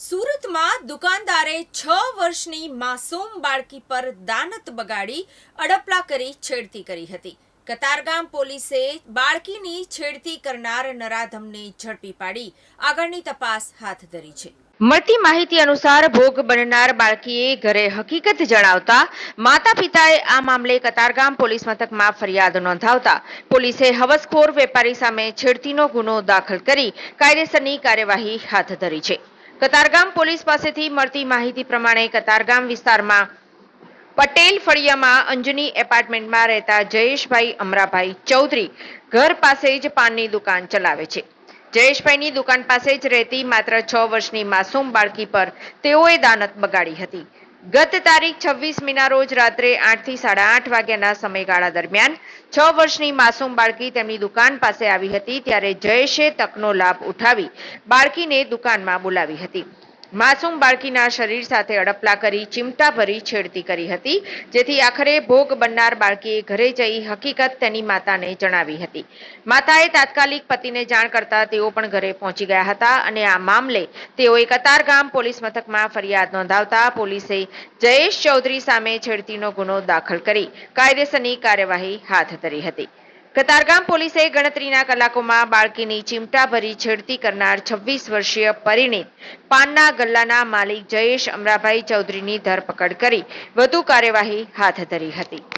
સુરતમાં દુકાનદારે છ વર્ષની માસૂમ બાળકી પર દાનત બગાડી અડપલા કરી છેડતી કરી હતી. કતારગામ પોલીસે બાળકીની છેડતી કરનાર નરાધમને ઝડપી પાડી. આગળની તપાસ હાથ ધરી છે. મળતી માહિતી અનુસાર ભોગ બનનાર બાળકીએ ઘરે હકીકત જણાવતા માતા પિતાએ આ મામલે કતારગામ પોલીસ મથકમાં ફરિયાદ નોંધાવતા પોલીસે હવસખોર વેપારી સામે છેડતીનો ગુનો દાખલ કરી કાયદેસરની કાર્યવાહી હાથ ધરી છે. કતારગામ પોલીસ પાસેથી મળતી માહિતી પ્રમાણે કતારગામ વિસ્તારમાં પટેલ ફળિયામાં અંજની એપાર્ટમેન્ટમાં રહેતા જયેશભાઈ અમરાભાઈ ચૌધરી ઘર પાસે જ પાનની દુકાન ચલાવે છે. જયેશભાઈની દુકાન પાસે જ રહેતી માત્ર છ વર્ષની માસૂમ બાળકી પર તેઓએ દાનત બગાડી હતી. ગત તારીખ છવ્વીસ મીના રોજ રાત્રે આઠથી સાડા આઠ વાગ્યાના સમયગાળા દરમિયાન છ વર્ષની માસૂમ બાળકી તેમની દુકાન પાસે આવી હતી, ત્યારે જયેશે તકનો લાભ ઉઠાવી બાળકીને દુકાનમાં બોલાવી હતી. માસૂમ બાળકીના શરીર સાથે અડપલા કરી ચીમટા ભરી છેડતી કરી હતી, જેથી આખરે ભોગ બનનાર બાળકીએ ઘરે જઈ હકીકત તેની માતાને જણાવી હતી. માતાએ તાત્કાલિક પતિને જાણ કરતા તેઓ પણ ઘરે પહોંચી ગયા હતા અને આ મામલે તેઓએ કતારગામ પોલીસ મથકમાં ફરિયાદ નોંધાવતા પોલીસે જયેશ ચૌધરી સામે છેડતીનો ગુનો દાખલ કરી કાયદેસરની કાર્યવાહી હાથ ધરી હતી. કતારગામ પોલીસે ગણતરીના કલાકોમાં બાળકીની ચીમટા ભરી છેડતી કરનાર છવ્વીસ વર્ષીય પરિણીત પાનના ગલ્લાના માલિક જયેશ અમરાભાઈ ચૌધરીની ધરપકડ કરી વધુ કાર્યવાહી હાથ ધરી હતી.